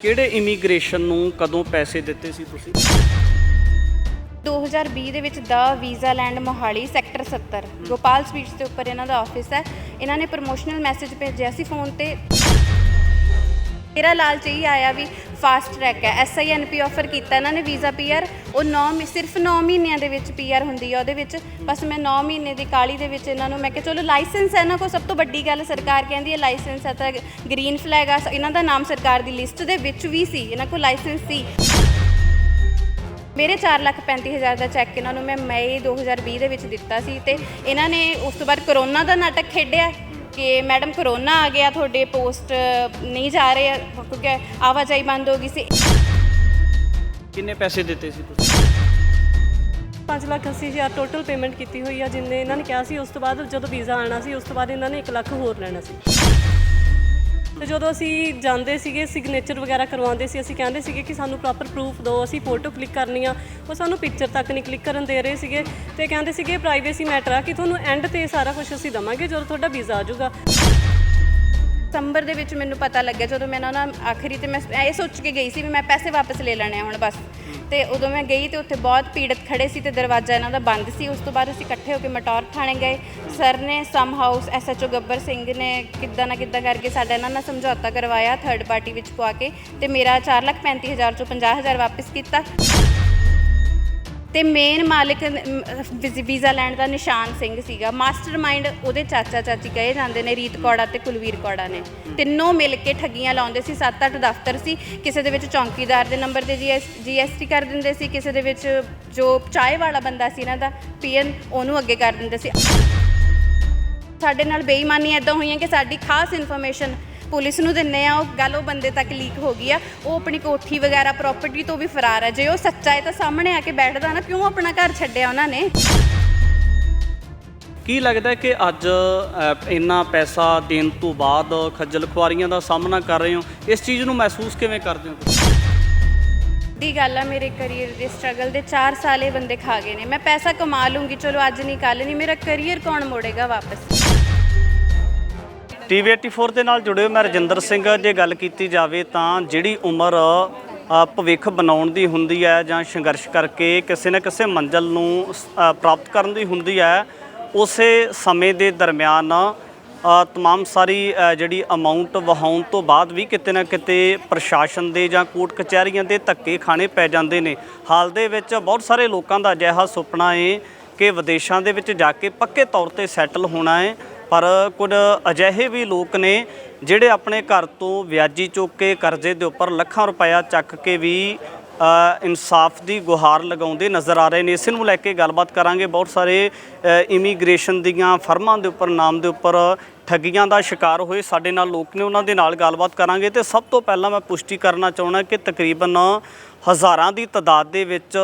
ਕਿਹੜੇ ਇਮੀਗ੍ਰੇਸ਼ਨ ਨੂੰ ਕਦੋਂ ਪੈਸੇ ਦਿੱਤੇ ਸੀ ਤੁਸੀਂ? 2020 ਦੇ ਵਿੱਚ ਦਾ Visa Land Mohali sector 70 Gopal Sweets ਦੇ ਉੱਪਰ ਇਹਨਾਂ ਦਾ ਆਫਿਸ ਹੈ। ਇਹਨਾਂ ਨੇ ਪ੍ਰੋਮੋਸ਼ਨਲ ਮੈਸੇਜ ਭੇਜਿਆ ਸੀ ਫੋਨ ਤੇ। ਮੇਰਾ ਲਾਲਚ ਇਹ ਆਇਆ ਵੀ ਫਾਸਟ ਟਰੈਕ ਹੈ। ਐਸਆਈਐਨਪੀ ਆਫਰ ਕੀਤਾ, ਇਹਨਾਂ ਨੇ ਵੀਜ਼ਾ ਪੀਆਰ ਉਹ 9 ਸਿਰਫ 9 ਮਹੀਨਿਆਂ ਦੇ ਵਿੱਚ ਪੀਆਰ ਹੁੰਦੀ ਹੈ ਉਹਦੇ ਵਿੱਚ। ਬਸ ਮੈਂ 9 ਮਹੀਨੇ ਦੀ ਕਾਲੀ ਦੇ ਵਿੱਚ ਇਹਨਾਂ ਨੂੰ ਮੈਂ ਕਿਹਾ, ਚਲੋ ਲਾਇਸੈਂਸ ਹੈ ਇਹਨਾਂ ਕੋਲ ਸਭ ਤੋਂ ਵੱਡੀ ਗੱਲ ਸਰਕਾਰ ਕਹਿੰਦੀ ਹੈ ਲਾਇਸੈਂਸ ਹੈ ਤਾਂ ਗ੍ਰੀਨ ਫਲੈਗ ਆ। ਇਹਨਾਂ ਦਾ ਨਾਮ ਸਰਕਾਰ ਦੀ ਲਿਸਟ ਦੇ ਵਿੱਚ ਵੀ ਸੀ, ਇਹਨਾਂ ਕੋਲ ਲਾਇਸੈਂਸ ਸੀ। ਮੇਰੇ 435000 ਦਾ ਚੈੱਕ ਇਹਨਾਂ ਨੂੰ ਮੈਂ ਮਈ 2020 ਦੇ ਵਿੱਚ ਦਿੱਤਾ ਸੀ ਤੇ ਇਹਨਾਂ ਨੇ ਉਸ ਤੋਂ ਬਾਅਦ ਕਰੋਨਾ ਦਾ ਨਾਟਕ ਖੇਡਿਆ। ਕਿ ਮੈਡਮ ਕਰੋਨਾ ਆ ਗਿਆ ਤੁਹਾਡੇ ਪੋਸਟ ਨਹੀਂ ਜਾ ਰਹੇ ਆ, ਕਿਉਂਕਿ ਆਵਾਜਾਈ ਬੰਦ ਹੋ ਗਈ ਸੀ। ਕਿੰਨੇ ਪੈਸੇ ਦਿੱਤੇ ਸੀ ਤੁਸੀਂ? 5 ਲੱਖ ਅੱਸੀ ਹਜ਼ਾਰ ਟੋਟਲ ਪੇਮੈਂਟ ਕੀਤੀ ਹੋਈ ਆ ਜਿੰਨੇ ਇਹਨਾਂ ਨੇ ਕਿਹਾ ਸੀ ਉਸ ਤੋਂ ਬਾਅਦ ਜਦੋਂ ਵੀਜ਼ਾ ਆਣਾ ਸੀ ਉਸ ਤੋਂ ਬਾਅਦ ਇਹਨਾਂ ਨੇ 1 ਲੱਖ ਹੋਰ ਲੈਣਾ ਸੀ। ਤੇ ਜਦੋਂ ਅਸੀਂ ਜਾਂਦੇ ਸੀਗੇ ਸਿਗਨੇਚਰ ਵਗੈਰਾ ਕਰਵਾਉਂਦੇ ਸੀ, ਅਸੀਂ ਕਹਿੰਦੇ ਸੀਗੇ ਕਿ ਸਾਨੂੰ ਪ੍ਰੋਪਰ ਪ੍ਰੂਫ ਦਿਓ, ਅਸੀਂ ਫੋਟੋ ਕਲਿੱਕ ਕਰਨੀ ਆ। ਉਹ ਸਾਨੂੰ ਪਿਕਚਰ ਤੱਕ ਨਹੀਂ ਕਲਿੱਕ ਕਰਨ ਦੇ ਰਹੇ ਸੀਗੇ ਤੇ ਕਹਿੰਦੇ ਸੀਗੇ ਪ੍ਰਾਈਵੇਸੀ ਮੈਟਰ ਆ ਕਿ ਤੁਹਾਨੂੰ ਐਂਡ ਤੇ ਸਾਰਾ ਕੁਝ ਅਸੀਂ ਦਵਾਂਗੇ ਜਦੋਂ ਤੁਹਾਡਾ ਵੀਜ਼ਾ ਆ ਜਾਊਗਾ। ਸਤੰਬਰ ਦੇ ਵਿੱਚ ਮੈਨੂੰ ਪਤਾ ਲੱਗਿਆ ਜਦੋਂ ਮੈਂ ਨਾ ਆਖਰੀ ਤੇ ਮੈਂ ਇਹ ਸੋਚ ਕੇ ਗਈ ਸੀ ਵੀ ਮੈਂ ਪੈਸੇ ਵਾਪਸ ਲੈ ਲੈਣੇ ਆ ਹੁਣ ਬਸ। ਤੇ ਉਦੋਂ ਮੈਂ ਗਈ ਤੇ ਉੱਥੇ ਬਹੁਤ ਪੀੜਤ ਖੜੇ ਸੀ ਤੇ ਦਰਵਾਜ਼ਾ ਇਹਨਾਂ ਦਾ ਬੰਦ ਸੀ। ਉਸ ਤੋਂ ਬਾਅਦ ਅਸੀਂ ਇਕੱਠੇ ਹੋ ਕੇ ਮਟੌਰ ਥਾਣੇ ਗਏ। ਸਰ ਨੇ ਸਮ ਹਾਊਸ ਐਸਐਚਓ ਗੱਬਰ ਸਿੰਘ ਨੇ ਕਿੱਦਾਂ ਨਾ ਕਿੱਦਾਂ ਕਰਕੇ ਸਾਡਾ ਇਹਨਾਂ ਨਾਲ ਸਮਝੌਤਾ ਕਰਵਾਇਆ ਥਰਡ ਪਾਰਟੀ ਵਿੱਚ ਪਵਾ ਕੇ ਤੇ ਮੇਰਾ 435000 ਚੋਂ 50000 ਵਾਪਸ ਕੀਤਾ। ਤੇ ਮੇਨ ਮਾਲਕ ਅਮ, ਵੀਜ਼ਾ ਲੈਣ ਦਾ ਨਿਸ਼ਾਨ ਸਿੰਘ ਸੀਗਾ। ਮਾਸਟਰਮਾਈਂਡ ਉਹਦੇ ਚਾਚਾ ਚਾਚੀ ਕਹੇ ਜਾਂਦੇ ਨੇ ਰੀਤ ਕੌੜਾ ਤੇ ਕੁਲਵੀਰ ਕੌੜਾ ਨੇ। ਤਿੰਨੋਂ ਮਿਲ ਕੇ ਠੱਗੀਆਂ ਲਾਉਂਦੇ ਸੀ 7-8 ਦਫ਼ਤਰ ਸੀ। ਕਿਸੇ ਦੇ ਵਿੱਚ ਚੌਂਕੀਦਾਰ ਦੇ ਨੰਬਰ ਤੇ ਜੀਐਸਟੀ ਕਰ ਦਿੰਦੇ ਸੀ ਕਿਸੇ ਦੇ ਵਿੱਚ ਜੋ ਚਾਹ ਵਾਲਾ ਬੰਦਾ ਸੀ ਇਹਨਾਂ ਦਾ ਪੀਐਨ ਉਹਨੂੰ ਅੱਗੇ ਕਰ ਦਿੰਦੇ ਸੀ। ਸਾਡੇ ਨਾਲ ਬੇਈਮਾਨੀ ਐਦਾਂ ਹੋਈਆਂ ਕਿ ਸਾਡੀ ਖਾਸ ਇਨਫੋਰਮੇਸ਼ਨ ਪੁਲਿਸ ਨੂੰ ਦਿੰਨੇ ਆ ਉਹ ਗੱਲ ਉਹ ਬੰਦੇ ਤੱਕ ਲੀਕ ਹੋ ਗਈ ਆ। ਉਹ ਆਪਣੀ ਕੋਠੀ ਵਗੈਰਾ ਪ੍ਰਾਪਰਟੀ ਤੋਂ ਵੀ ਫਰਾਰ ਹੈ ਜੇ ਉਹ ਸੱਚਾ ਹੈ ਤਾਂ ਸਾਹਮਣੇ ਆ ਕੇ ਬੈਠਦਾ ਨਾ ਕਿਉਂ ਆਪਣਾ ਘਰ ਛੱਡਿਆ ਉਹਨਾਂ ਨੇ? ਕੀ ਲੱਗਦਾ ਕਿ ਅੱਜ ਅ, ਇੰਨਾ ਪੈਸਾ ਦੇਣ ਤੋਂ ਬਾਅਦ ਖੱਜਲ ਖੁਆਰੀਆਂ ਦਾ ਸਾਹਮਣਾ ਕਰ ਰਹੇ ਹੋ? ਇਸ ਚੀਜ਼ ਨੂੰ ਮਹਿਸੂਸ ਕਿਵੇਂ ਕਰਦੇ ਹੋ ਤੁਸੀਂ? ਦੀ ਗੱਲ ਆ ਮੇਰੇ ਕੈਰੀਅਰ ਦੇ ਸਟਰਗਲ ਦੇ 4 ਸਾਲੇ ਬੰਦੇ ਖਾ ਗਏ ਨੇ। ਮੈਂ ਪੈਸਾ ਕਮਾ ਲੂੰਗੀ ਚਲੋ ਅੱਜ ਨਹੀਂ ਕੱਲ ਨਹੀਂ ਮੇਰਾ ਕੈਰੀਅਰ ਕੌਣ ਮੋੜੇਗਾ ਵਾਪਸ? ਟੀਵੀ 84 ਦੇ ਨਾਲ ਜੁੜੇ ਹੋ ਮੈਂ ਰਜਿੰਦਰ ਸਿੰਘ ਜੇ ਗੱਲ ਕੀਤੀ ਜਾਵੇ ਤਾਂ ਜਿਹੜੀ ਉਮਰ ਭਵਿੱਖ ਬਣਾਉਣ ਦੀ ਹੁੰਦੀ ਹੈ ਜਾਂ ਸੰਘਰਸ਼ ਕਰਕੇ ਕਿਸੇ ਨਾ ਕਿਸੇ ਮੰਜ਼ਲ ਨੂੰ ਪ੍ਰਾਪਤ ਕਰਨ ਦੀ ਹੁੰਦੀ ਹੈ ਉਸੇ ਸਮੇਂ ਦੇ ਦਰਮਿਆਨ ਅ, ਤਮਾਮ ਸਾਰੀ ਜਿਹੜੀ ਅਮਾਉਂਟ ਵਹਾਉਣ ਤੋਂ ਬਾਅਦ ਵੀ ਕਿਤੇ ਨਾ ਕਿਤੇ ਪ੍ਰਸ਼ਾਸਨ ਦੇ ਜਾਂ ਕੋਰਟ ਕਚਹਿਰੀਆਂ ਦੇ ਧੱਕੇ ਖਾਣੇ ਪੈ ਜਾਂਦੇ ਨੇ। ਹਾਲ ਦੇ ਵਿੱਚ ਬਹੁਤ ਸਾਰੇ ਲੋਕਾਂ ਦਾ ਅਜਿਹਾ ਸੁਪਨਾ ਹੈ ਕਿ ਵਿਦੇਸ਼ਾਂ ਦੇ ਵਿੱਚ ਜਾ ਕੇ ਪੱਕੇ ਤੌਰ ਤੇ ਸੈਟਲ ਹੋਣਾ ਹੈ ਪਰ ਕੁਝ ਅਜਿਹੇ ਵੀ ਲੋਕ ਨੇ ਜਿਹੜੇ ਆਪਣੇ ਘਰ ਤੋਂ ਵਿਆਜੀ ਚੁੱਕ ਕੇ ਕਰਜ਼ੇ ਦੇ ਉੱਪਰ ਲੱਖਾਂ ਰੁਪਇਆ ਚੱਕ ਕੇ ਵੀ ਇਨਸਾਫ ਦੀ ਗੁਹਾਰ ਲਗਾਉਂਦੇ ਨਜ਼ਰ ਆ ਰਹੇ ਨੇ। ਇਸ ਨੂੰ ਲੈ ਕੇ ਗੱਲਬਾਤ ਕਰਾਂਗੇ। ਬਹੁਤ ਸਾਰੇ ਇਮੀਗ੍ਰੇਸ਼ਨ ਦੀਆਂ ਫਰਮਾਂ ਦੇ ਉੱਪਰ, ਨਾਮ ਦੇ ਉੱਪਰ ਠੱਗੀਆਂ ਦਾ ਸ਼ਿਕਾਰ ਹੋਏ ਸਾਡੇ ਨਾਲ ਲੋਕ ਨੇ। ਉਹਨਾਂ ਦੇ ਨਾਲ ਗੱਲਬਾਤ ਕਰਾਂਗੇ ਤੇ ਸਭ ਤੋਂ ਪਹਿਲਾਂ ਮੈਂ ਪੁਸ਼ਟੀ ਕਰਨਾ ਚਾਹੁੰਦਾ ਕਿ ਤਕਰੀਬਨ ਹਜ਼ਾਰਾਂ ਦੀ ਤਾਦਾਦ ਦੇ ਵਿੱਚ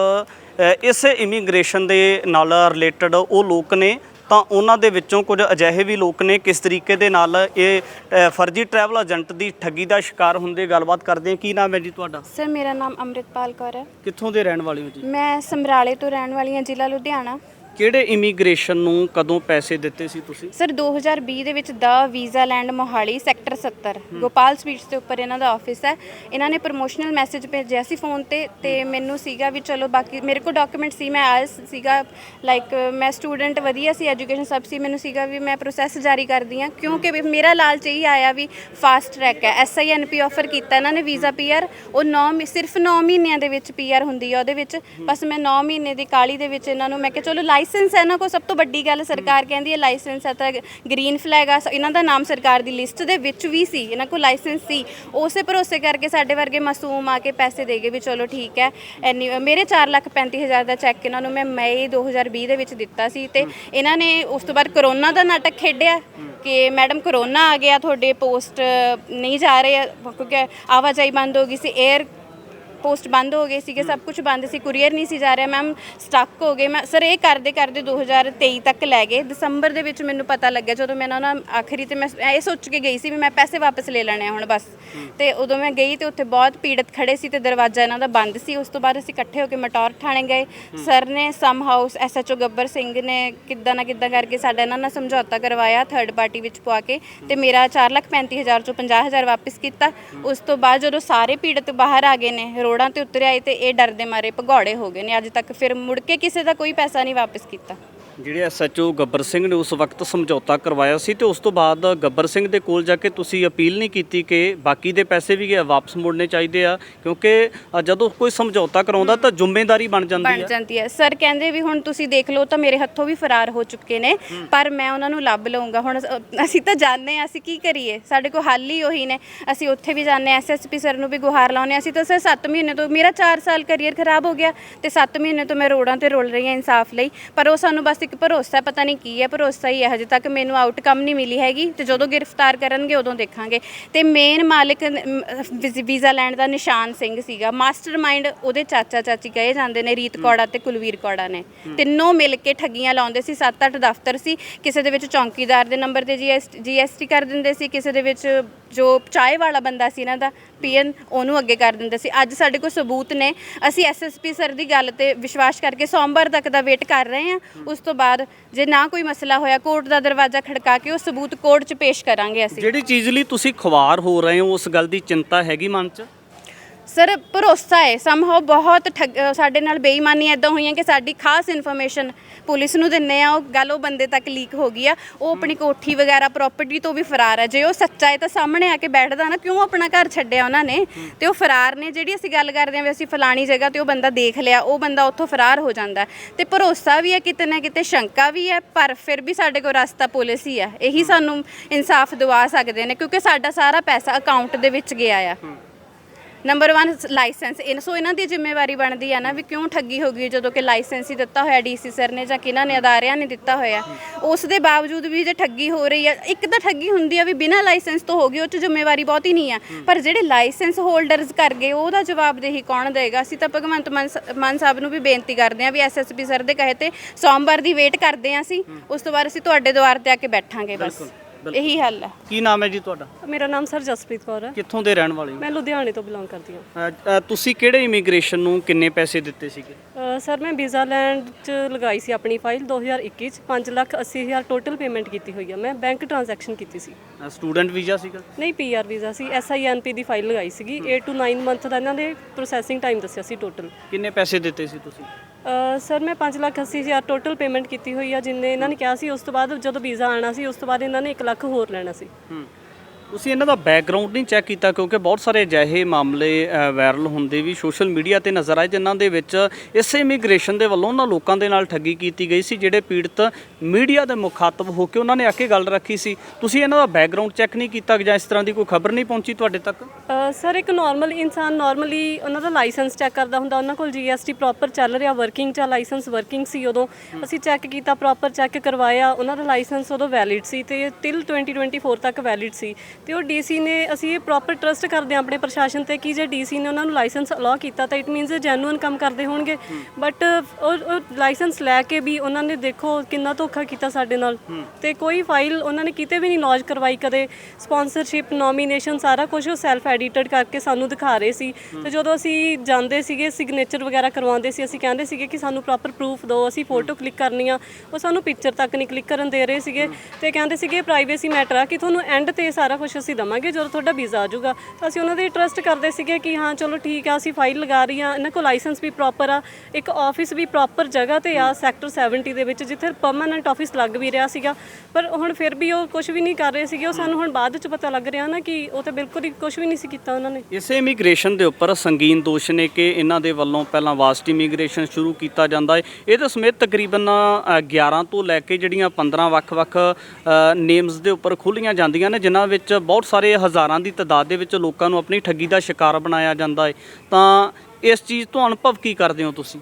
ਇਸ ਇਮੀਗ੍ਰੇਸ਼ਨ ਦੇ ਨਾਲ ਰਿਲੇਟਡ ਉਹ ਲੋਕ ਨੇ ਤਾਂ ਉਹਨਾਂ ਦੇ ਵਿੱਚੋਂ ਕੁਝ ਅਜਿਹੇ ਵੀ ਲੋਕ ਨੇ ਕਿਸ ਤਰੀਕੇ ਦੇ ਨਾਲ ਇਹ ਅ, ਫਰਜ਼ੀ ਟਰੈਵਲ ਏਜੰਟ ਦੀ ਠੱਗੀ ਦਾ ਸ਼ਿਕਾਰ ਹੁੰਦੇ ਗੱਲਬਾਤ ਕਰਦੇ ਹਾਂ ਕੀ ਨਾਮ ਹੈ ਜੀ ਤੁਹਾਡਾ? ਸਰ ਮੇਰਾ ਨਾਮ ਅੰਮ੍ਰਿਤਪਾਲ ਕੌਰ ਹੈ। ਕਿੱਥੋਂ ਦੇ ਰਹਿਣ ਵਾਲੇ ਹੋ ਜੀ? ਮੈਂ ਸਮਰਾਲੇ ਤੋਂ ਰਹਿਣ ਵਾਲੀ ਹਾਂ ਜ਼ਿਲ੍ਹਾ ਲੁਧਿਆਣਾ। ਕਿਹੜੇ ਇਮੀਗ੍ਰੇਸ਼ਨ ਨੂੰ ਕਦੋਂ ਪੈਸੇ ਦਿੱਤੇ ਸੀ ਤੁਸੀਂ? ਸਰ 2020 ਦੇ ਵਿੱਚ ਦਾ Visa Land Mohali sector 70 Gopal Sweets ਦੇ ਉੱਪਰ ਇਹਨਾਂ ਦਾ ਆਫਿਸ ਹੈ। ਇਹਨਾਂ ਨੇ ਪ੍ਰੋਮੋਸ਼ਨਲ ਮੈਸੇਜ ਭੇਜਿਆ ਸੀ ਫੋਨ ਤੇ ਤੇ ਮੈਨੂੰ ਸੀਗਾ ਵੀ ਚਲੋ ਬਾਕੀ ਮੇਰੇ ਕੋਲ ਡਾਕੂਮੈਂਟ ਸੀ ਮੈਂ ਆਇਲਸ ਸੀਗਾ ਲਾਈਕ ਮੈਂ ਸਟੂਡੈਂਟ ਵਧੀਆ ਸੀ ਐਜੂਕੇਸ਼ਨ ਸਭ ਸੀ ਮੈਨੂੰ ਸੀਗਾ ਵੀ ਮੈਂ ਪ੍ਰੋਸੈਸ ਜਾਰੀ ਕਰਦੀ ਹਾਂ ਕਿਉਂਕਿ ਵੀ ਮੇਰਾ ਲਾਲਚ ਇਹ ਆਇਆ ਵੀ ਫਾਸਟ ਟਰੈਕ ਹੈ। ਐਸਆਈਐਨਪੀ ਆਫਰ ਕੀਤਾ ਇਹਨਾਂ ਨੇ ਵੀਜ਼ਾ ਪੀਆਰ ਉਹ 9 ਸਿਰਫ 9 ਮਹੀਨਿਆਂ ਦੇ ਵਿੱਚ ਪੀਆਰ ਹੁੰਦੀ ਹੈ ਉਹਦੇ ਵਿੱਚ। ਬਸ ਮੈਂ 9 ਮਹੀਨੇ ਦੀ ਕਾਲੀ ਦੇ ਵਿੱਚ ਇਹਨਾਂ ਨੂੰ ਮੈਂ ਕਿਹਾ ਚਲੋ ਲਾਇਸੈਂਸ ਹੈ ਇਹਨਾਂ ਕੋਲ ਸਭ ਤੋਂ ਵੱਡੀ ਗੱਲ ਸਰਕਾਰ ਕਹਿੰਦੀ ਹੈ ਲਾਇਸੈਂਸ ਹੈ ਤਾਂ ਗ੍ਰੀਨ ਫਲੈਗ ਆ ਇਹਨਾਂ ਦਾ ਨਾਮ ਸਰਕਾਰ ਦੀ ਲਿਸਟ ਦੇ ਵਿੱਚ ਵੀ ਸੀ, ਇਹਨਾਂ ਕੋਲ ਲਾਇਸੈਂਸ ਸੀ। ਉਸੇ ਭਰੋਸੇ ਕਰਕੇ ਸਾਡੇ ਵਰਗੇ ਮਾਸੂਮ ਆ ਕੇ ਪੈਸੇ ਦੇ ਗਏ ਵੀ ਚਲੋ ਠੀਕ ਹੈ ਐਨੀ ਮੇਰੇ 435000 ਦਾ ਚੈੱਕ ਇਹਨਾਂ ਨੂੰ ਮੈਂ ਮਈ 2020 ਦੇ ਵਿੱਚ ਦਿੱਤਾ ਸੀ ਤੇ ਇਹਨਾਂ ਨੇ ਉਸ ਤੋਂ ਬਾਅਦ ਕਰੋਨਾ ਦਾ ਨਾਟਕ ਖੇਡਿਆ ਕਿ ਮੈਡਮ ਕਰੋਨਾ ਆ ਗਿਆ, ਤੁਹਾਡੇ ਪੋਸਟ ਨਹੀਂ ਜਾ ਰਹੇ, ਕਿਉਂਕਿ ਆਵਾਜਾਈ ਬੰਦ ਹੋ ਗਈ ਸੀ 에ਅਰ ਪੋਸਟ ਬੰਦ ਹੋ ਗਏ ਸੀਗੇ, ਸਭ ਕੁਝ ਬੰਦ ਸੀ ਕੁਰੀਅਰ ਨਹੀਂ ਸੀ ਜਾ ਰਿਹਾ ਮੈਮ ਸਟਕ ਹੋ ਗਏ। ਮੈਂ ਸਰ ਇਹ ਕਰਦੇ ਕਰਦੇ 2023 ਤੱਕ ਲੈ ਗਏ। ਦਸੰਬਰ ਦੇ ਵਿੱਚ ਮੈਨੂੰ ਪਤਾ ਲੱਗਿਆ, ਜਦੋਂ ਮੈਂ ਉਹਨਾਂ ਆਖਰੀ ਤੇ ਮੈਂ ਇਹ ਸੋਚ ਕੇ ਗਈ ਸੀ ਵੀ ਮੈਂ ਪੈਸੇ ਵਾਪਸ ਲੈ ਲੈਣੇ ਆ ਹੁਣ ਬਸ। ਤੇ ਉਦੋਂ ਮੈਂ ਗਈ ਤੇ ਉੱਥੇ ਬਹੁਤ ਪੀੜਤ ਖੜੇ ਸੀ ਤੇ ਦਰਵਾਜ਼ਾ ਇਹਨਾਂ ਦਾ ਬੰਦ ਸੀ। ਉਸ ਤੋਂ ਬਾਅਦ ਅਸੀਂ ਇਕੱਠੇ ਹੋ ਕੇ ਮਟੌਰ ਥਾਣੇ ਗਏ। ਸਰ ਨੇ ਸਮ ਹਾਊਸ ਐਸਐਚਓ ਗੱਬਰ ਸਿੰਘ ਨੇ ਕਿੱਦਾਂ ਨਾ ਕਿੱਦਾਂ ਕਰਕੇ ਸਾਡਾ ਇਹਨਾਂ ਨਾਲ ਸਮਝੌਤਾ ਕਰਵਾਇਆ ਥਰਡ ਪਾਰਟੀ ਵਿੱਚ ਪਵਾ ਕੇ ਤੇ ਮੇਰਾ 435000 ਚੋਂ 50000 ਵਾਪਸ ਕੀਤਾ। ਉਸ ਤੋਂ ਬਾਅਦ ਜਦੋਂ ਸਾਰੇ ਪੀੜਤ ਬਾਹਰ ਆ ਗਏ ਨੇ, ਰੋਡਾਂ ਤੇ ਉਤਰਿਆ ਏ ਤੇ ਇਹ ਡਰ ਦੇ ਮਾਰੇ ਭਗੌੜੇ ਹੋ ਗਏ ਨੇ। ਅੱਜ ਤੱਕ ਫਿਰ ਮੁੜ ਕੇ ਕਿਸੇ ਦਾ ਕੋਈ ਪੈਸਾ ਨਹੀਂ ਵਾਪਸ ਕੀਤਾ। ਜਿਹੜੇ ਐਸਐਚਓ ਗੱਬਰ ਸਿੰਘ ਨੇ ਉਸ ਵਕਤ ਸਮਝੌਤਾ ਕਰਵਾਇਆ ਸੀ ਤੇ ਉਸ ਤੋਂ ਬਾਅਦ ਗੱਬਰ ਸਿੰਘ ਦੇ ਕੋਲ ਜਾ ਕੇ ਤੁਸੀਂ ਅਪੀਲ ਨਹੀਂ ਕੀਤੀ ਕਿ ਬਾਕੀ ਦੇ ਪੈਸੇ ਵੀ ਵਾਪਸ ਮੋੜਨੇ ਚਾਹੀਦੇ ਆ ਕਿਉਂਕਿ ਜਦੋਂ ਕੋਈ ਸਮਝੌਤਾ ਕਰਾਉਂਦਾ ਤਾਂ ਜ਼ਿੰਮੇਵਾਰੀ ਬਣ ਜਾਂਦੀ ਬਣ ਹੈ। ਜਾਂਦੀ ਹੈ। ਸਰ ਕਹਿੰਦੇ ਵੀ ਹੁਣ ਤੁਸੀਂ ਦੇਖ ਲਓ ਤਾਂ ਮੇਰੇ ਹੱਥੋਂ ਵੀ ਫਰਾਰ ਹੋ ਚੁੱਕੇ ਨੇ ਪਰ ਮੈਂ ਉਹਨਾਂ ਨੂੰ ਲੱਭ ਲਵਾਂਗਾ ਹੁਣ ਅਸੀਂ ਤਾਂ ਜਾਣਦੇ ਹਾਂ ਅਸੀਂ ਕੀ ਕਰੀਏ? ਸਾਡੇ ਕੋਲ ਹੱਲ ਹੀ ਉਹੀ ਨੇ। ਅਸੀਂ ਉੱਥੇ ਵੀ ਜਾਂਦੇ ਹਾਂ ਐਸਐਸਪੀ ਸਰ ਨੂੰ ਵੀ ਗੁਹਾਰ ਲਾਉਂਦੇ ਹਾਂ। ਅਸੀਂ ਤਾਂ ਸਰ 7 ਮਹੀਨੇ ਤੋਂ ਮੇਰਾ 4 ਸਾਲ ਕੈਰੀਅਰ ਖਰਾਬ ਹੋ ਗਿਆ ਤੇ 7 ਮਹੀਨੇ ਤੋਂ ਮੈਂ ਰੋਡਾਂ ਤੇ ਰੋਲ ਰਹੀ ਹਾਂ ਇਨਸਾਫ ਲਈ। ਪਰ ਉਹ ਸਾਨੂੰ ਬਸ ਇੱਕ ਭਰੋਸਾ ਪਤਾ ਨਹੀਂ ਕੀ ਹੈ ਭਰੋਸਾ ਹੀ ਹੈ ਹਜੇ ਤੱਕ ਮੈਨੂੰ ਆਊਟਕਮ ਨਹੀਂ ਮਿਲੀ ਹੈਗੀ ਤੇ ਜਦੋਂ ਗ੍ਰਿਫਤਾਰ ਕਰਨਗੇ ਉਦੋਂ ਦੇਖਾਂਗੇ। ਤੇ ਮੇਨ ਮਾਲਕ ਵੀਜ਼ਾ ਲੈਣ ਦਾ ਨਿਸ਼ਾਨ ਸਿੰਘ ਸੀਗਾ। ਮਾਸਟਰਮਾਈਂਡ ਉਹਦੇ ਚਾਚਾ ਚਾਚੀ ਕਹੇ ਜਾਂਦੇ ਨੇ ਰੀਤ ਕੌੜਾ ਤੇ ਕੁਲਵੀਰ ਕੌੜਾ ਨੇ। ਤਿੰਨੋਂ ਮਿਲ ਕੇ ਠੱਗੀਆਂ ਲਾਉਂਦੇ ਸੀ 7-8 ਦਫ਼ਤਰ ਸੀ। ਕਿਸੇ ਦੇ ਵਿੱਚ ਚੌਂਕੀਦਾਰ ਦੇ ਨੰਬਰ ਤੇ ਜੀਐਸਟੀ ਕਰ ਦਿੰਦੇ ਸੀ ਕਿਸੇ ਦੇ ਵਿੱਚ ਜੋ ਚਾਏ ਵਾਲਾ ਬੰਦਾ ਸੀ ਇਹਨਾਂ ਦਾ ਪੀਐਨ ਉਹਨੂੰ ਅੱਗੇ ਕਰ ਦਿੰਦੇ ਸੀ। ਅੱਜ ਸਾਡੇ ਕੋਲ ਸਬੂਤ ਨੇ। ਅਸੀਂ ਐਸਐਸਪੀ ਸਰ ਦੀ ਗੱਲ ਤੇ ਵਿਸ਼ਵਾਸ ਕਰਕੇ ਸੋਮਵਾਰ ਤੱਕ ਦਾ ਵੇਟ ਕਰ ਰਹੇ ਹਾਂ। ਉਸ ਤੋਂ ਬਾਅਦ ਜੇ ਨਾ ਕੋਈ ਮਸਲਾ ਹੋਇਆ, ਕੋਰਟ ਦਾ ਦਰਵਾਜ਼ਾ ਖੜਕਾ ਕੇ ਉਹ ਸਬੂਤ ਕੋਰਟ 'ਚ ਪੇਸ਼ ਕਰਾਂਗੇ ਅਸੀਂ। ਜਿਹੜੀ ਚੀਜ਼ ਲਈ ਤੁਸੀਂ ਖੁਆਰ ਹੋ ਰਹੇ ਹੋ, ਉਸ ਗੱਲ ਦੀ ਚਿੰਤਾ ਹੈਗੀ ਮਨ 'ਚ? ਸਰ ਭਰੋਸਾ ਹੈ। ਸਮਹਾਉ ਬਹੁਤ ਠੱਗ ਅ, ਸਾਡੇ ਨਾਲ ਬੇਈਮਾਨੀ ਐਦਾਂ ਹੋਈਆਂ ਕਿ ਸਾਡੀ ਖਾਸ ਇਨਫੋਰਮੇਸ਼ਨ ਪੁਲਿਸ ਨੂੰ ਦਿੰਨੇ ਆ ਉਹ ਗੱਲ ਉਹ ਬੰਦੇ ਤੱਕ ਲੀਕ ਹੋ ਗਈ ਆ। ਉਹ ਆਪਣੀ ਕੋਠੀ ਵਗੈਰਾ ਪ੍ਰਾਪਰਟੀ ਤੋਂ ਵੀ ਫਰਾਰ ਹੈ ਜੇ ਉਹ ਸੱਚਾ ਹੈ ਤਾਂ ਸਾਹਮਣੇ ਆ ਕੇ ਬੈਠਦਾ ਨਾ ਕਿਉਂ ਆਪਣਾ ਘਰ ਛੱਡਿਆ ਉਹਨਾਂ ਨੇ? ਤੇ ਉਹ ਫਰਾਰ ਨੇ। ਜਿਹੜੀ ਅਸੀਂ ਗੱਲ ਕਰਦੇ ਹਾਂ ਵੀ ਅਸੀਂ ਫਲਾਣੀ ਜਗ੍ਹਾ ਤੇ ਉਹ ਬੰਦਾ ਦੇਖ ਲਿਆ ਉਹ ਬੰਦਾ ਉੱਥੋਂ ਫਰਾਰ ਹੋ ਜਾਂਦਾ ਹੈ। ਤੇ ਭਰੋਸਾ ਵੀ ਹੈ ਕਿਤੇ ਨਾ ਕਿਤੇ ਸ਼ੰਕਾ ਵੀ ਹੈ ਪਰ ਫਿਰ ਵੀ ਸਾਡੇ ਕੋਲ ਰਸਤਾ ਪੁਲਿਸ ਹੀ ਹੈ। ਇਹੀ ਸਾਨੂੰ ਇਨਸਾਫ ਦਿਵਾ ਸਕਦੇ ਨੇ ਕਿਉਂਕਿ ਸਾਡਾ ਸਾਰਾ ਪੈਸਾ ਅਕਾਊਂਟ ਦੇ ਵਿੱਚ ਗਿਆ ਆ। ਨੰਬਰ 1 ਲਾਇਸੈਂਸ ਇਹ ਸੋ ਇਹਨਾਂ ਦੀ ਜ਼ਿੰਮੇਵਾਰੀ ਬਣਦੀ ਹੈ ਨਾ ਵੀ ਕਿਉਂ ਠੱਗੀ ਹੋ ਗਈ ਜਦੋਂ ਕਿ ਲਾਇਸੈਂਸ ਹੀ ਦਿੱਤਾ ਹੋਇਆ ਡੀਸੀ ਸਰ ਨੇ ਜਾਂ ਕਿਹਨਾਂ ਨੇ, ਅਦਾਰਿਆਂ ਨੇ ਦਿੱਤਾ ਹੋਇਆ। ਉਸ ਦੇ ਬਾਵਜੂਦ ਵੀ ਜੇ ਠੱਗੀ ਹੋ ਰਹੀ ਹੈ ਇੱਕ ਤਾਂ ਠੱਗੀ ਹੁੰਦੀ ਆ ਵੀ ਬਿਨਾਂ ਲਾਇਸੈਂਸ ਤੋਂ ਹੋ ਗਈ, ਉਹ ਚ ਜ਼ਿੰਮੇਵਾਰੀ ਬਹੁਤੀ ਨਹੀਂ ਆ। ਪਰ ਜਿਹੜੇ ਲਾਇਸੈਂਸ ਹੋਲਡਰਸ ਕਰ ਗਏ, ਉਹਦਾ ਜਵਾਬਦੇਹੀ ਕੌਣ ਦੇਗਾ? ਅਸੀਂ ਤਾਂ ਭਗਵੰਤ ਮਾਨ ਸ- ਮਾਨ ਸਾਹਿਬ ਨੂੰ ਵੀ ਬੇਨਤੀ ਕਰਦੇ ਹਾਂ ਵੀ ਐਸਐਸਪੀ ਸਰ ਦੇ ਕਹੇ ਤੇ ਸੋਮਵਾਰ ਦੀ ਵੇਟ ਕਰਦੇ ਹਾਂ ਅਸੀਂ। ਉਸ ਤੋਂ ਬਾਅਦ ਅਸੀਂ ਤੁਹਾਡੇ ਦੁਆਰ ਤੇ ਆ ਕੇ ਬੈਠਾਂਗੇ ਬਸ। ਇਹੀ ਹੱਲ ਹੈ। ਕੀ ਨਾਮ ਹੈ ਜੀ ਤੁਹਾਡਾ? ਮੇਰਾ ਨਾਮ ਸਰ ਜਸਪ੍ਰੀਤ ਕੌਰ ਹੈ। ਕਿੱਥੋਂ ਦੇ ਰਹਿਣ ਵਾਲੇ ਹੋ? ਮੈਂ ਲੁਧਿਆਣੇ ਤੋਂ ਬਿਲੋਂਗ ਕਰਦੀ ਹਾਂ। ਅ, ਅ, ਤੁਸੀਂ ਕਿਹੜੇ ਇਮੀਗ੍ਰੇਸ਼ਨ ਨੂੰ ਕਿੰਨੇ ਪੈਸੇ ਦਿੱਤੇ ਸੀਗੇ? ਅ, ਸਰ ਮੈਂ ਵੀਜ਼ਾ ਲੈਂਡ ਚ ਲਗਾਈ ਸੀ ਆਪਣੀ ਫਾਈਲ 2021 ਚ। 5 ਲੱਖ 80 ਹਜ਼ਾਰ ਟੋਟਲ ਪੇਮੈਂਟ ਕੀਤੀ ਹੋਈ ਆ ਮੈਂ ਬੈਂਕ ਟ੍ਰਾਂਜੈਕਸ਼ਨ ਕੀਤੀ ਸੀ। ਸਟੂਡੈਂਟ ਵੀਜ਼ਾ ਸੀਗਾ? ਨਹੀਂ ਪੀਆਰ ਵੀਜ਼ਾ ਸੀ। ਐਸਆਈਐਨਪੀ ਦੀ ਫਾਈਲ ਲਗਾਈ ਸੀਗੀ। 8 ਟੂ 9 ਮੰਥ ਦਾ ਇਹਨਾਂ ਨੇ ਪ੍ਰੋਸੈਸਿੰਗ ਟਾਈਮ ਦੱਸਿਆ ਸੀ ਟੋਟਲ ਕਿੰਨੇ ਪੈਸੇ ਦਿੱਤੇ ਸੀ ਤੁਸੀਂ? ਸਰ, ਮੈਂ 5 ਲੱਖ 80 ਹਜ਼ਾਰ ਟੋਟਲ ਪੇਮੈਂਟ ਕੀਤੀ ਹੋਈ ਆ, ਜਿੰਨੇ ਇਹਨਾਂ ਨੇ ਕਿਹਾ ਸੀ, ਉਸ ਤੋਂ ਬਾਅਦ ਜਦੋਂ ਵੀਜ਼ਾ ਆਣਾ ਸੀ, ਉਸ ਤੋਂ ਬਾਅਦ ਇਹਨਾਂ ਨੇ 1 ਲੱਖ ਹੋਰ ਲੈਣਾ ਸੀ। ਤੁਸੀਂ ਇਹਨਾਂ ਦਾ ਬੈਕਗ੍ਰਾਉਂਡ ਨਹੀਂ ਚੈੱਕ ਕੀਤਾ, ਕਿਉਂਕਿ ਬਹੁਤ ਸਾਰੇ ਅਜਿਹੇ ਮਾਮਲੇ ਵਾਇਰਲ ਹੁੰਦੇ ਵੀ ਸੋਸ਼ਲ ਮੀਡੀਆ ਤੇ ਨਜ਼ਰ ਆਏ, ਜਿਨ੍ਹਾਂ ਦੇ ਵਿੱਚ ਇਸੇ ਇਮੀਗ੍ਰੇਸ਼ਨ ਦੇ ਵੱਲੋਂ ਉਹਨਾਂ ਲੋਕਾਂ ਦੇ ਨਾਲ ਠੱਗੀ ਕੀਤੀ ਗਈ ਸੀ, ਜਿਹੜੇ ਪੀੜਤ ਮੀਡੀਆ ਦੇ ਮੁਖਾਤਬ ਹੋ ਕੇ ਉਹਨਾਂ ਨੇ ਆ ਕੇ ਗੱਲ ਰੱਖੀ ਸੀ। ਤੁਸੀਂ ਇਹਨਾਂ ਦਾ ਬੈਕਗ੍ਰਾਉਂਡ ਚੈੱਕ ਨਹੀਂ ਕੀਤਾ ਜਾਂ ਇਸ ਤਰ੍ਹਾਂ ਦੀ ਕੋਈ ਖਬਰ ਨਹੀਂ ਪਹੁੰਚੀ ਤੁਹਾਡੇ ਤੱਕ? ਸਰ ਇੱਕ ਨਾਰਮਲ ਇਨਸਾਨ ਨਾਰਮਲੀ ਉਹਨਾਂ ਦਾ ਲਾਇਸੈਂਸ ਚੈੱਕ ਕਰਦਾ ਹੁੰਦਾ ਉਹਨਾਂ ਕੋਲ ਜੀਐਸਟੀ ਪ੍ਰੋਪਰ ਚੱਲ ਰਿਹਾ ਵਰਕਿੰਗ ਚ ਲਾਇਸੈਂਸ ਵਰਕਿੰਗ ਸੀ ਉਦੋਂ। ਅਸੀਂ ਚੈੱਕ ਕੀਤਾ ਪ੍ਰੋਪਰ ਚੈੱਕ ਕਰਵਾਇਆ ਉਹਨਾਂ ਦਾ ਲਾਇਸੈਂਸ ਉਦੋਂ ਵੈਲਿਡ ਸੀ ਤੇ ਟਿਲ 2024 ਤੱਕ ਵੈਲਿਡ ਸੀ। ਤੇ ਉਹ ਡੀਸੀ ਨੇ ਅਸੀਂ ਇਹ ਪ੍ਰੋਪਰ ਟਰਸਟ ਕਰਦੇ ਹਾਂ ਆਪਣੇ ਪ੍ਰਸ਼ਾਸਨ ਤੇ ਕਿ ਜੇ ਡੀਸੀ ਨੇ ਉਹਨਾਂ ਨੂੰ ਲਾਇਸੈਂਸ ਅਲਾਉ ਕੀਤਾ ਤਾਂ ਇਟ ਮੀਨਸ ਜੈਨੂਇਨ ਕੰਮ ਕਰਦੇ ਹੋਣਗੇ। ਬਟ ਉਹ ਲਾਇਸੈਂਸ ਲੈ ਕੇ ਵੀ ਉਹਨਾਂ ਨੇ ਦੇਖੋ ਕਿੰਨਾ ਧੋਖਾ ਕੀਤਾ ਸਾਡੇ ਨਾਲ। ਤੇ ਕੋਈ ਫਾਈਲ ਉਹਨਾਂ ਨੇ ਕਿਤੇ ਵੀ ਨਹੀਂ ਲੌਂਚ ਕਰਵਾਈ ਕਦੇ। ਸਪਾਂਸਰਸ਼ਿਪ ਨੋਮੀਨੇਸ਼ਨ ਸਾਰਾ ਕੁਝ ਉਹ ਸੈਲਫ ਐਡੀਟਡ ਕਰਕੇ ਸਾਨੂੰ ਦਿਖਾ ਰਹੇ ਸੀ। ਤੇ ਜਦੋਂ ਅਸੀਂ ਜਾਂਦੇ ਸੀਗੇ ਸਿਗਨੇਚਰ ਵਗੈਰਾ ਕਰਵਾਉਂਦੇ ਸੀ ਅਸੀਂ ਕਹਿੰਦੇ ਸੀਗੇ ਕਿ ਸਾਨੂੰ ਪ੍ਰੋਪਰ ਪ੍ਰੂਫ ਦਿਓ ਅਸੀਂ ਫੋਟੋ ਕਲਿੱਕ ਕਰਨੀ ਆ। ਉਹ ਸਾਨੂੰ ਪਿਕਚਰ ਤੱਕ ਨਹੀਂ ਕਲਿੱਕ ਕਰਨ ਦੇ ਰਹੇ ਸੀਗੇ। ਤੇ ਕਹਿੰਦੇ ਸੀਗੇ ਪ੍ਰਾਈਵੇਸੀ ਮੈਟਰ ਆ ਕਿ ਤੁਹਾਨੂੰ ਐਂਡ ਤੇ ਸਾਰਾ ਕੁਝ ਅਸੀਂ ਦਵਾਂਗੇ ਜਦੋਂ ਤੁਹਾਡਾ ਵੀਜ਼ਾ ਆ ਜਾਊਗਾ। ਤਾਂ ਅਸੀਂ ਉਹਨਾਂ ਦੇ ਟਰਸਟ ਕਰਦੇ ਸੀਗੇ ਕਿ ਹਾਂ ਚਲੋ ਠੀਕ ਆ ਅਸੀਂ ਫਾਈਲ ਲਗਾ ਰਹੀ ਆ। ਇਹਨਾਂ ਕੋਲ ਲਾਇਸੈਂਸ ਵੀ ਪ੍ਰੋਪਰ ਆ। ਇੱਕ ਆਫਿਸ ਵੀ ਪ੍ਰੋਪਰ ਜਗ੍ਹਾ ਤੇ ਆ ਸੈਕਟਰ 70 ਦੇ ਵਿੱਚ ਜਿੱਥੇ ਪਰਮਨੈਂਟ ਆਫਿਸ ਲੱਗ ਵੀ ਰਿਹਾ ਸੀਗਾ। ਪਰ ਹੁਣ ਫਿਰ ਵੀ ਉਹ ਕੁਝ ਵੀ ਨਹੀਂ ਕਰ ਰਹੇ ਸੀਗੇ। ਉਹ ਸਾਨੂੰ ਹੁਣ ਬਾਅਦ ਵਿੱਚ ਪਤਾ ਲੱਗ ਰਿਹਾ ਨਾ ਕਿ ਉਹ ਤਾਂ ਬਿਲਕੁਲ ਹੀ ਕੁਝ ਵੀ ਨਹੀਂ ਸੀ ਕੀਤਾ ਉਹਨਾਂ ਨੇ? ਇਸੇ ਇਮੀਗ੍ਰੇਸ਼ਨ ਦੇ ਉੱਪਰ ਸੰਗੀਨ ਦੋਸ਼ ਨੇ ਕਿ ਇਹਨਾਂ ਦੇ ਵੱਲੋਂ ਪਹਿਲਾਂ ਵਾਸਟ ਇਮੀਗ੍ਰੇਸ਼ਨ ਸ਼ੁਰੂ ਕੀਤਾ ਜਾਂਦਾ ਹੈ। ਇਹਦੇ ਸਮੇਤ ਤਕਰੀਬਨ ਅ, 11 ਤੋਂ ਲੈ ਕੇ ਜਿਹੜੀਆਂ 15 ਵੱਖ-ਵੱਖ ਨੇਮਸ ਦੇ ਉੱਪਰ ਖੁੱਲੀਆਂ ਜਾਂਦੀਆਂ ਨੇ ਜਿਨ੍ਹਾਂ ਵਿੱਚ ਬਹੁਤ ਸਾਰੇ ਹਜ਼ਾਰਾਂ ਦੀ ਤਾਦਾਦ ਦੇ ਵਿੱਚ ਲੋਕਾਂ ਨੂੰ ਆਪਣੀ ਠੱਗੀ ਦਾ ਸ਼ਿਕਾਰ ਬਣਾਇਆ ਜਾਂਦਾ ਹੈ। ਤਾਂ ਇਸ ਚੀਜ਼ ਤੋਂ ਅਨੁਭਵ ਕੀ ਕਰਦੇ ਹੋ ਤੁਸੀਂ?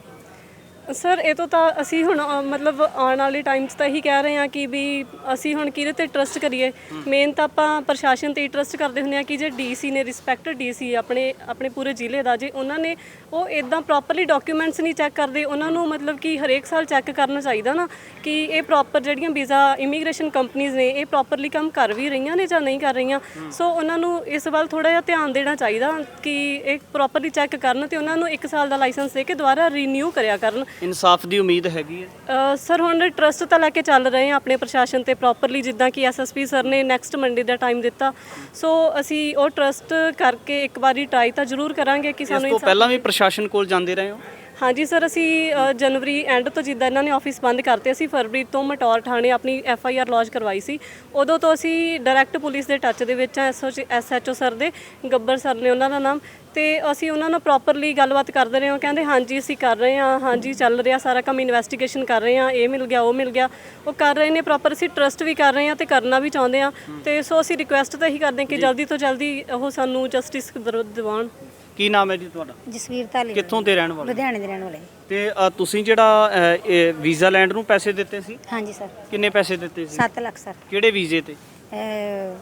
ਸਰ ਇਹ ਤੋਂ ਤਾਂ ਅਸੀਂ ਹੁਣ ਅ, ਮਤਲਬ ਆਉਣ ਵਾਲੇ ਟਾਈਮ 'ਚ ਤਾਂ ਇਹੀ ਕਹਿ ਰਹੇ ਹਾਂ ਕਿ ਵੀ ਅਸੀਂ ਹੁਣ ਕਿਹਦੇ ਤੇ ਟਰਸਟ ਕਰੀਏ? ਮੇਨ ਤਾਂ ਆਪਾਂ ਪ੍ਰਸ਼ਾਸਨ ਤੇ ਹੀ ਟਰਸਟ ਕਰਦੇ ਹੁੰਦੇ ਆ ਕਿ ਜੇ ਡੀਸੀ ਨੇ ਰਿਸਪੈਕਟਡ ਡੀਸੀ ਆਪਣੇ ਆਪਣੇ ਪੂਰੇ ਜ਼ਿਲ੍ਹੇ ਦਾ ਜੇ ਉਹਨਾਂ ਨੇ ਉਹ ਇਦਾਂ ਪ੍ਰੋਪਰਲੀ ਡਾਕੂਮੈਂਟਸ ਨਹੀਂ ਚੈੱਕ ਕਰਦੇ ਉਹਨਾਂ ਨੂੰ ਮਤਲਬ ਕਿ ਹਰੇਕ ਸਾਲ ਚੈੱਕ ਕਰਨਾ ਚਾਹੀਦਾ ਨਾ ਕਿ ਇਹ ਪ੍ਰੋਪਰ ਜਿਹੜੀਆਂ ਵੀਜ਼ਾ ਇਮੀਗ੍ਰੇਸ਼ਨ ਕੰਪਨੀਆਂ ਨੇ ਇਹ ਪ੍ਰੋਪਰਲੀ ਕੰਮ ਕਰ ਵੀ ਰਹੀਆਂ ਨੇ ਜਾਂ ਨਹੀਂ ਕਰ ਰਹੀਆਂ? ਸੋ ਉਹਨਾਂ ਨੂੰ ਇਸ ਵੱਲ ਥੋੜਾ ਜਿਹਾ ਧਿਆਨ ਦੇਣਾ ਚਾਹੀਦਾ ਕਿ ਇਹ ਪ੍ਰੋਪਰਲੀ ਚੈੱਕ ਕਰਨ ਤੇ ਉਹਨਾਂ ਨੂੰ 1 ਸਾਲ ਦਾ ਲਾਇਸੈਂਸ ਦੇ ਕੇ ਦੁਬਾਰਾ ਰੀਨਿਊ ਕਰਿਆ ਕਰਨ। ਇਨਸਾਫ ਦੀ ਉਮੀਦ ਹੈਗੀ ਹੈ? ਸਰ ਹੁਣ ਟਰਸਟ ਤਾਂ ਲੈ ਕੇ ਚੱਲ ਰਹੇ ਹਾਂ ਆਪਣੇ ਪ੍ਰਸ਼ਾਸਨ ਤੇ ਪ੍ਰੋਪਰਲੀ ਜਿੱਦਾਂ ਕਿ ਐਸਐਸਪੀ ਸਰ ਨੇ ਨੈਕਸਟ ਮੰਡੇ ਦਾ ਟਾਈਮ ਦਿੱਤਾ। ਸੋ ਅਸੀਂ ਉਹ ਟਰਸਟ ਕਰਕੇ ਇੱਕ ਵਾਰੀ ਟਰਾਈ ਤਾਂ ਜ਼ਰੂਰ ਕਰਾਂਗੇ ਕਿ ਇਸ ਸਾਨੂੰ ਤੋਂ ਇਨਸਾਫ਼ ਪਹਿਲਾਂ ਵੀ ਪ੍ਰਸ਼ਾਸਨ ਕੋਲ ਜਾਂਦੇ ਰਹੇ ਹੋ? ਹਾਂਜੀ ਸਰ ਅਸੀਂ ਅ, ਜਨਵਰੀ ਐਂਡ ਤੋਂ ਜਿੱਦਾਂ ਇਹਨਾਂ ਨੇ ਆਫਿਸ ਬੰਦ ਕਰਤੇ ਅਸੀਂ ਫਰਵਰੀ ਤੋਂ ਮਟੌਰ ਥਾਣੇ ਆਪਣੀ ਐਫ ਆਈ ਆਰ ਲੌਂਚ ਕਰਵਾਈ ਸੀ। ਉਦੋਂ ਤੋਂ ਅਸੀਂ ਡਾਇਰੈਕਟ ਪੁਲਿਸ ਦੇ ਟੱਚ ਦੇ ਵਿੱਚ ਆ ਐਸ ਐਚ ਓ ਸਰ ਦੇ ਗੱਬਰ ਸਰ ਨੇ ਉਹਨਾਂ ਦਾ ਨਾਮ। ਤੇ ਅਸੀਂ ਉਹਨਾਂ ਨਾਲ ਪ੍ਰੋਪਰਲੀ ਗੱਲਬਾਤ ਕਰਦੇ ਰਹੇ ਹਾਂ ਕਹਿੰਦੇ ਹਾਂਜੀ ਅਸੀਂ ਕਰ ਰਹੇ ਹਾਂ ਹਾਂਜੀ ਚੱਲ ਰਿਹਾ ਸਾਰਾ ਕੰਮ ਇਨਵੈਸਟੀਗੇਸ਼ਨ ਕਰ ਰਹੇ ਹਾਂ ਇਹ ਮਿਲ ਗਿਆ ਉਹ ਮਿਲ ਗਿਆ। ਉਹ ਕਰ ਰਹੇ ਨੇ ਪ੍ਰੋਪਰ ਅਸੀਂ ਟਰਸਟ ਵੀ ਕਰ ਰਹੇ ਹਾਂ ਤੇ ਕਰਨਾ ਵੀ ਚਾਹੁੰਦੇ ਹਾਂ। ਤੇ ਸੋ ਅਸੀਂ ਰਿਕੁਐਸਟ ਤਾਂ ਇਹੀ ਕਰਦੇ ਹਾਂ ਕਿ ਜਲਦੀ ਤੋਂ ਜਲਦੀ ਉਹ ਸਾਨੂੰ ਜਸਟਿਸ ਦਿਵਾਉਣ। ਕੀ ਨਾਮ ਹੈ ਜੀ ਤੁਹਾਡਾ? ਜਸਵੀਰ ਧਾਲੀ ਕਿੱਥੋਂ ਦੇ ਰਹਿਣ ਵਾਲੇ? ਲੁਧਿਆਣੇ ਦੇ ਰਹਿਣ ਵਾਲੇ। ਤੇ ਅ, ਤੁਸੀਂ ਜਿਹੜਾ ਅ, ਇਹ ਵੀਜ਼ਾ ਲੈਂਡ ਨੂੰ ਪੈਸੇ ਦਿੱਤੇ ਸੀ? ਹਾਂਜੀ ਸਰ। ਕਿੰਨੇ ਪੈਸੇ ਦਿੱਤੇ ਸੀ? 7 ਲੱਖ ਸਰ। ਕਿਹੜੇ ਵੀਜ਼ੇ ਤੇ? ਅਹ,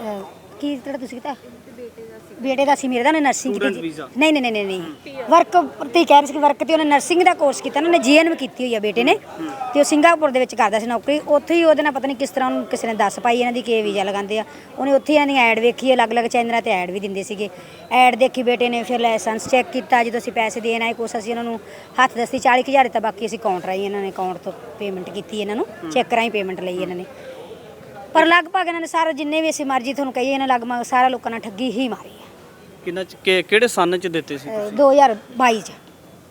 ਅਹ, ਕੀ ਜਿਹੜਾ ਤੁਸੀਂ ਕੀਤਾ? ਬੇਟੇ ਦਾ ਸੀ ਮੇਰੇ ਦਾ ਉਹਨੇ ਨਰਸਿੰਗ Student ਕੀਤੀ visa। ਨਹੀਂ ਨਹੀਂ ਨਹੀਂ ਨਹੀਂ ਵਰਕ ਤੇ ਕਹਿ ਰਹੇ ਸੀ ਵਰਕ ਤੇ ਉਹਨੇ ਨਰਸਿੰਗ ਦਾ ਕੋਰਸ ਕੀਤਾ ਨਾ ਉਹਨੇ ਜੀਐਨ ਵੀ ਕੀਤੀ ਹੋਈ ਆ ਬੇਟੇ ਨੇ। ਤੇ ਉਹ ਸਿੰਗਾਪੁਰ ਦੇ ਵਿੱਚ ਕਰਦਾ ਸੀ ਨੌਕਰੀ। ਉੱਥੇ ਹੀ ਉਹਦੇ ਨਾਲ ਪਤਾ ਨਹੀਂ ਕਿਸ ਤਰ੍ਹਾਂ ਉਹਨੂੰ ਕਿਸੇ ਨੇ ਦੱਸ ਪਾਈ ਇਹਨਾਂ ਦੀ ਕਿ ਵੀਜ਼ਾ ਲਗਾਉਂਦੇ ਆ। ਉਹਨੇ ਉੱਥੇ ਇਹਨਾਂ ਦੀ ਐਡ ਵੇਖੀ ਅਲੱਗ-ਅਲੱਗ ਚੈਨਲਾਂ ਤੇ ਐਡ ਵੀ ਦਿੰਦੇ ਸੀਗੇ। ਐਡ ਦੇਖੀ ਬੇਟੇ ਨੇ ਫਿਰ ਲਾਇਸੈਂਸ ਚੈੱਕ ਕੀਤਾ ਜਦੋਂ ਅਸੀਂ ਪੈਸੇ ਦੇਣ ਆਏ ਕੁਛ ਅਸੀਂ ਉਹਨਾਂ ਨੂੰ ਹੱਥ ਦੱਸੀ 40000 ਤਾਂ ਬਾਕੀ ਅਸੀਂ ਕਾਊਂਟ ਰਾਈ ਇਹਨਾਂ ਨੇ ਅਕਾਊਂਟ ਤੋਂ ਪੇਮੈਂਟ ਕੀਤੀ ਇਹਨਾਂ ਨੂੰ ਚੈੱਕ ਰਾਹੀਂ ਪੇਮੈਂਟ ਲਈ ਇਹਨਾਂ ਨੇ। ਪਰ ਲਗਭਗ ਇਹਨਾਂ ਨੇ ਸਾਰਾ ਜਿੰਨੇ ਵੀ ਅਸੀਂ ਮਰਜ਼ੀ ਤੁਹਾਨੂੰ ਕਹੀਏ ਇਹਨਾਂ ਲਗਭਗ ਸਾਰਾ ਲੋਕਾਂ ਨਾਲ ਠੱਗੀ ਹੀ ਮਾਰੀ ਹੈ। ਕਿੰਨਾ ਚ- ਕਿ- ਕਿਹੜੇ ਸੰਨ ਚ ਦਿੱਤੇ ਸੀ ਅਹ 2022 ਚ।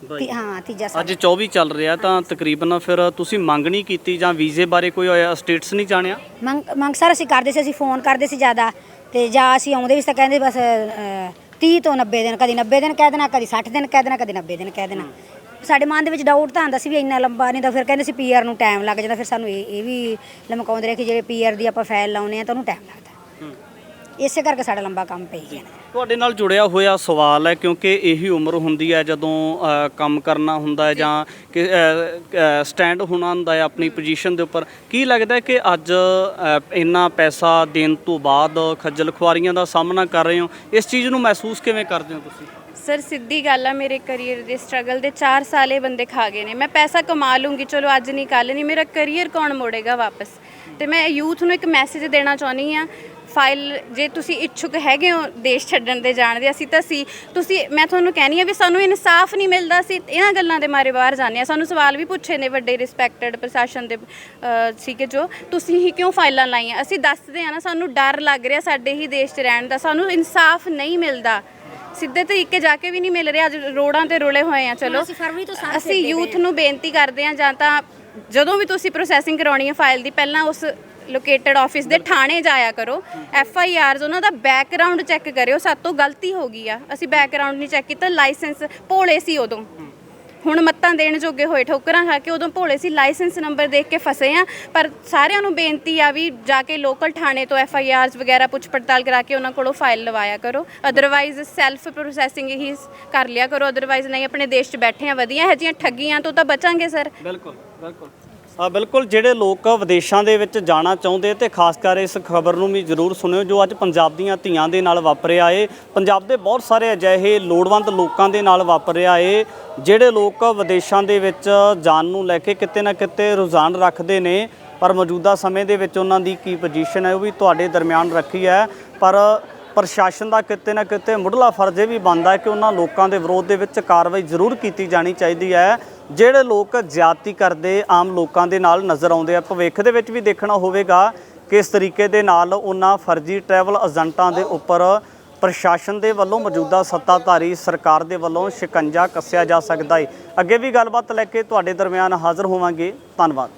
ਤੀ- ਹਾਂ ਤੀਜਾ ਸਾਲ ਅੱਜ 24 ਚੱਲ ਰਿਹਾ ਤਾਂ ਤਕਰੀਬਨ ਫਿਰ ਤੁਸੀਂ ਮੰਗ ਨਹੀਂ ਕੀਤੀ ਜਾਂ ਵੀਜ਼ੇ ਬਾਰੇ ਕੋਈ ਸਟੇਟਸ ਨਹੀਂ ਜਾਣਿਆ? ਮੰਗ ਮੰਗ ਸਰ ਅਸੀਂ ਕਰਦੇ ਸੀ ਅਸੀਂ ਫੋਨ ਕਰਦੇ ਸੀ ਜ਼ਿਆਦਾ ਤੇ ਜਾਂ ਅਸੀਂ ਆਉਂਦੇ ਵੀ ਸੀ ਤਾਂ ਕਹਿੰਦੇ ਬਸ ਅਹ, 30 ਤੋਂ 90 ਦਿਨ ਕਦੀ 90 ਦਿਨ ਕਹਿ ਦੇਣਾ ਕਦੀ 60 ਦਿਨ ਕਹਿ ਦੇਣਾ ਕਦੀ 90 ਦਿਨ ਕਹਿ ਦੇਣਾ। ਸਾਡੇ ਮਨ ਦੇ ਵਿੱਚ ਡਾਊਟ ਤਾਂ ਆਉਂਦਾ ਸੀ ਵੀ ਇੰਨਾ ਲੰਬਾ ਨਹੀਂ ਤਾਂ ਫਿਰ ਕਹਿੰਦੇ ਸੀ ਪੀਆਰ ਨੂੰ ਟਾਈਮ ਲੱਗ ਜਾਂਦਾ ਫਿਰ ਸਾਨੂੰ ਇਹ ਇਹ ਵੀ ਲਮਕਾਉਂਦੇ ਰਹੇ ਕਿ ਜਿਹੜੇ ਪੀਆਰ ਦੀ ਆਪਾਂ ਫਾਈਲ ਲਾਉਨੇ ਆ ਤਾਂ ਉਹਨੂੰ ਟਾਈਮ ਲੱਗਦਾ। ਇਸੇ ਕਰਕੇ ਸਾਡਾ ਲੰਬਾ ਕੰਮ ਪਈ ਗਿਆ। ਤੁਹਾਡੇ ਨਾਲ ਜੁੜਿਆ ਹੋਇਆ ਸਵਾਲ ਹੈ ਕਿਉਂਕਿ ਇਹੀ ਉਮਰ ਹੁੰਦੀ ਹੈ ਜਦੋਂ ਅ, ਕੰਮ ਕਰਨਾ ਹੁੰਦਾ ਹੈ ਜਾਂ ਕਿ ਸਟੈਂਡ ਹੋਣਾ ਹੁੰਦਾ ਹੈ ਆਪਣੀ ਪੋਜੀਸ਼ਨ ਦੇ ਉੱਪਰ। ਕੀ ਲੱਗਦਾ ਹੈ ਕਿ ਅੱਜ ਅ, ਇੰਨਾ ਪੈਸਾ ਦੇਣ ਤੋਂ ਬਾਅਦ ਖੱਜਲ ਖੁਆਰੀਆਂ ਦਾ ਸਾਹਮਣਾ ਕਰ ਰਹੇ ਹੋ? ਇਸ ਚੀਜ਼ ਨੂੰ ਮਹਿਸੂਸ ਕਿਵੇਂ ਕਰਦੇ ਹੋ ਤੁਸੀਂ? ਸਰ ਸਿੱਧੀ ਗੱਲ ਆ ਮੇਰੇ ਕੈਰੀਅਰ ਦੇ ਸਟਰਗਲ ਦੇ 4 ਸਾਲੇ ਬੰਦੇ ਖਾ ਗਏ ਨੇ। ਮੈਂ ਪੈਸਾ ਕਮਾ ਲੂੰਗੀ ਚਲੋ ਅੱਜ ਨਹੀਂ ਕੱਲ ਨਹੀਂ ਮੇਰਾ ਕੈਰੀਅਰ ਕੌਣ ਮੋੜੇਗਾ ਵਾਪਸ? ਤੇ ਮੈਂ ਯੂਥ ਨੂੰ ਇੱਕ ਮੈਸੇਜ ਦੇਣਾ ਚਾਹੁੰਦੀ ਆ ਫਾਈਲ ਜੇ ਤੁਸੀਂ ਇੱਛੁਕ ਹੈਗੇ ਹੋ ਦੇਸ਼ ਛੱਡਣ ਦੇ ਜਾਣ ਦੇ ਅਸੀਂ ਤਾਂ ਸੀ ਤੁਸੀਂ ਮੈਂ ਤੁਹਾਨੂੰ ਕਹਿਣੀ ਆ ਵੀ ਸਾਨੂੰ ਇਨਸਾਫ ਨਹੀਂ ਮਿਲਦਾ ਸੀ ਇਹਨਾਂ ਗੱਲਾਂ ਦੇ ਮਾਰੇ ਬਾਹਰ ਜਾਂਦੇ ਆ ਸਾਨੂੰ ਸਵਾਲ ਵੀ ਪੁੱਛੇ ਨੇ ਵੱਡੇ ਰਿਸਪੈਕਟਡ ਪ੍ਰਸ਼ਾਸਨ ਦੇ ਅਹ, ਸੀਗੇ ਜੋ। ਤੁਸੀਂ ਹੀ ਕਿਉਂ ਫਾਈਲਾਂ ਲਾਈਆਂ? ਅਸੀਂ ਦੱਸਦੇ ਆ ਨਾ ਸਾਨੂੰ ਡਰ ਲੱਗ ਰਿਹਾ ਸਾਡੇ ਹੀ ਦੇਸ਼ 'ਚ ਰਹਿਣ ਦਾ। ਸਾਨੂੰ ਇਨਸਾਫ ਨਹੀਂ ਮਿਲਦਾ। ਸਿੱਧੇ ਤਰੀਕੇ ਜਾ ਕੇ ਵੀ ਨਹੀਂ ਮਿਲ ਰਿਹਾ। ਅੱਜ ਰੋਡਾਂ ਤੇ ਰੁਲੇ ਹੋਏ ਆ ਚਲੋ। ਅਸੀਂ ਫਰਵਰੀ ਤੋਂ ਸਾਥ ਅਸੀਂ ਯੂਥ ਨੂੰ ਬੇਨਤੀ ਕਰਦੇ ਆ ਜਾਂ ਤਾਂ ਜਦੋਂ ਵੀ ਤੁਸੀਂ ਪ੍ਰੋਸੈਸਿੰਗ ਕਰਾਉਣੀ ਹੈ ਫਾਈਲ ਦੀ ਪਹਿਲਾਂ ਉਸ ਲੋਕੇਟਡ ਆਫਿਸ ਦੇ ਥਾਣੇ ਜਾਇਆ ਕਰੋ। ਐਫ ਆਈ ਆਰਸ ਉਹਨਾਂ ਦਾ ਬੈਕਗ੍ਰਾਉਂਡ ਚੈੱਕ ਕਰਿਓ ਸਾਤੋਂ ਗਲਤੀ ਹੋ ਗਈ ਆ। ਅਸੀਂ ਬੈਕਗ੍ਰਾਉਂਡ ਨਹੀਂ ਚੈੱਕ ਕੀਤਾ ਲਾਇਸੈਂਸ ਭੋਲੇ ਸੀ ਉਦੋਂ। ਹੁਣ ਮੱਤਾਂ ਦੇਣ ਜੋਗੇ ਹੋਏ ਠੋਕਰਾਂ ਖਾ ਕੇ ਉਦੋਂ ਭੋਲੇ ਸੀ ਲਾਇਸੈਂਸ ਨੰਬਰ ਦੇਖ ਕੇ ਫਸੇ ਆ। ਪਰ ਸਾਰਿਆਂ ਨੂੰ ਬੇਨਤੀ ਆ ਵੀ ਜਾ ਕੇ ਲੋਕਲ ਥਾਣੇ ਤੋਂ ਐਫ ਆਈ ਆਰਸ ਵਗੈਰਾ ਪੁੱਛ ਪੜਤਾਲ ਕਰਾ ਕੇ ਉਹਨਾਂ ਕੋਲੋਂ ਫਾਈਲ ਲਵਾਇਆ ਕਰੋ। ਅਦਰਵਾਈਜ਼ ਸੈਲਫ ਪ੍ਰੋਸੈਸਿੰਗ ਹੀ ਕਰ ਲਿਆ ਕਰੋ ਅਦਰਵਾਈਜ਼ ਨਹੀਂ, ਆਪਣੇ ਦੇਸ਼ 'ਚ ਬੈਠੇ ਆ, ਵਧੀਆ ਹੈ ਜਿਹੀਆਂ ਠੱਗੀਆਂ ਤੋਂ ਤਾਂ ਬਚਾਂਗੇ ਸਰ ਬਿਲਕੁਲ ਬਿਲਕੁਲ। ਆ ਬਿਲਕੁਲ ਜਿਹੜੇ ਲੋਕ ਵਿਦੇਸ਼ਾਂ ਦੇ ਵਿੱਚ ਜਾਣਾ ਚਾਹੁੰਦੇ ਤੇ ਖਾਸ ਕਰ ਇਸ ਖਬਰ ਨੂੰ ਵੀ ਜ਼ਰੂਰ ਸੁਣਿਓ ਜੋ ਅੱਜ ਪੰਜਾਬ ਦੀਆਂ ਧੀਆਂ ਦੇ ਨਾਲ ਵਾਪਰਿਆ ਏ। ਪੰਜਾਬ ਦੇ ਬਹੁਤ ਸਾਰੇ ਅਜਿਹੇ ਲੋੜਵੰਦ ਲੋਕਾਂ ਦੇ ਨਾਲ ਵਾਪਰਿਆ ਏ, ਜਿਹੜੇ ਲੋਕ ਵਿਦੇਸ਼ਾਂ ਦੇ ਵਿੱਚ ਜਾਣ ਨੂੰ ਲੈ ਕੇ ਕਿਤੇ ਨਾ ਕਿਤੇ ਰੁਝਾਨ ਰੱਖਦੇ ਨੇ, ਪਰ ਮੌਜੂਦਾ ਸਮੇਂ ਦੇ ਵਿੱਚ ਉਹਨਾਂ ਦੀ ਕੀ ਪੋਜੀਸ਼ਨ ਹੈ ਉਹ ਵੀ ਤੁਹਾਡੇ ਦਰਮਿਆਨ ਰੱਖੀ ਹੈ। ਪਰ ਪ੍ਰਸ਼ਾਸਨ ਦਾ ਕਿਤੇ ਨਾ ਕਿਤੇ ਮੁੱਢਲਾ ਫਰਜ਼ ਇਹ ਵੀ ਬਣਦਾ ਕਿ ਉਹਨਾਂ ਲੋਕਾਂ ਦੇ ਵਿਰੋਧ ਦੇ ਵਿੱਚ ਕਾਰਵਾਈ ਜ਼ਰੂਰ ਕੀਤੀ ਜਾਣੀ ਚਾਹੀਦੀ ਹੈ। ਜਿਹੜੇ ਲੋਕ ਜ਼ਿਆਦਤੀ ਕਰਦੇ ਆਮ ਲੋਕਾਂ ਦੇ ਨਾਲ ਨਜ਼ਰ ਆਉਂਦੇ ਆ, ਭਵਿੱਖ ਦੇ ਵਿੱਚ ਵੀ ਦੇਖਣਾ ਹੋਵੇਗਾ ਕਿਸ ਤਰੀਕੇ ਦੇ ਨਾਲ ਉਹਨਾਂ ਫਰਜ਼ੀ ਟਰੈਵਲ ਏਜੰਟਾਂ ਦੇ ਉੱਪਰ ਪ੍ਰਸ਼ਾਸਨ ਦੇ ਵੱਲੋਂ ਮੌਜੂਦਾ ਸੱਤਾਧਾਰੀ ਸਰਕਾਰ ਦੇ ਵੱਲੋਂ ਸ਼ਿਕੰਜਾ ਕੱਸਿਆ ਜਾ ਸਕਦਾ ਹੈ ਅੱਗੇ ਵੀ ਗੱਲਬਾਤ ਲੈ ਕੇ ਤੁਹਾਡੇ ਦਰਮਿਆਨ ਹਾਜ਼ਰ ਹੋਵਾਂਗੇ। ਧੰਨਵਾਦ।